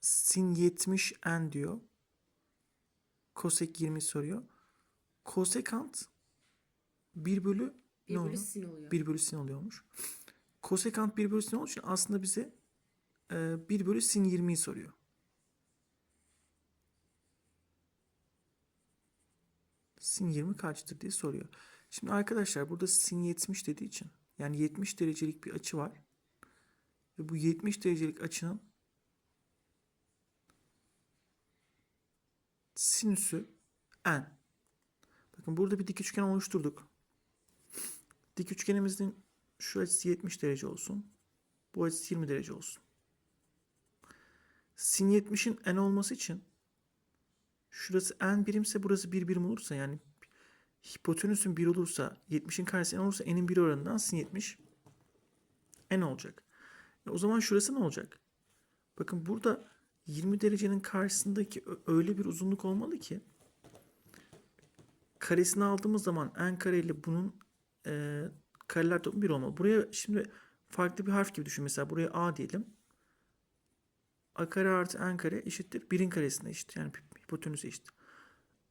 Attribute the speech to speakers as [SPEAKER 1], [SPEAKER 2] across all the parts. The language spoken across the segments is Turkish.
[SPEAKER 1] sin 70 n diyor. Kosek 20 soruyor. Kosekant 1 bölü
[SPEAKER 2] Bir
[SPEAKER 1] ne
[SPEAKER 2] bölü
[SPEAKER 1] oluyor?
[SPEAKER 2] sin oluyor.
[SPEAKER 1] 1 bölü sin oluyormuş. Kosekant 1 bölü sin olduğu için aslında bize e, 1 bölü sin 20'yi soruyor. Sin 20 kaçtır diye soruyor. Şimdi arkadaşlar burada sin 70 dediği için yani 70 derecelik bir açı var. Ve bu 70 derecelik açının sinüsü n. Bakın burada bir dik üçgen oluşturduk. Dik üçgenimizin şu açısı 70 derece olsun. Bu açısı 20 derece olsun. Sin 70'in n olması için şurası n birimse burası 1 birim olursa yani hipotenüsün 1 olursa 70'in karesi n olursa n'in 1 oranından sin 70 n olacak. E o zaman şurası ne olacak? Bakın burada 20 derecenin karşısındaki öyle bir uzunluk olmalı ki karesini aldığımız zaman n kare ile bunun e, kareler toplamı 1 olmalı. Buraya şimdi farklı bir harf gibi düşün. Mesela buraya a diyelim. a kare artı n kare eşittir. 1'in karesine eşit. Yani hipotenüse eşit.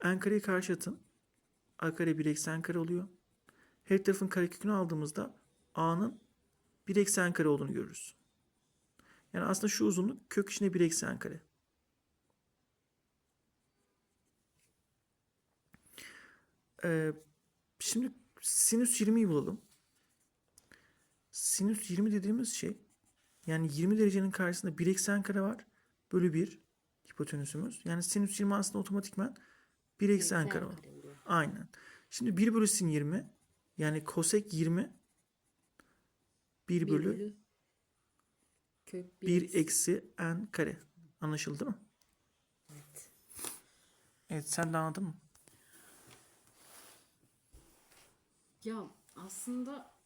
[SPEAKER 1] n kareyi karşı atın. a kare 1 eksi n kare oluyor. Her tarafın karekökünü aldığımızda a'nın 1 eksi n kare olduğunu görürüz. Yani aslında şu uzunluk kök içine 1 eksi n kare. Ee, şimdi sinüs 20'yi bulalım. Sinüs 20 dediğimiz şey yani 20 derecenin karşısında 1 eksen kare var. Bölü 1 hipotenüsümüz. Yani sinüs 20 aslında otomatikman 1 eksen
[SPEAKER 2] eksen
[SPEAKER 1] kare var. Aynen. Şimdi 1 bölü sin 20 yani kosek 20 1
[SPEAKER 2] Bir
[SPEAKER 1] bölü
[SPEAKER 2] bölü kök 1
[SPEAKER 1] 1 eksi n kare. Anlaşıldı mı?
[SPEAKER 2] Evet.
[SPEAKER 1] Evet sen de anladın mı?
[SPEAKER 2] Ya aslında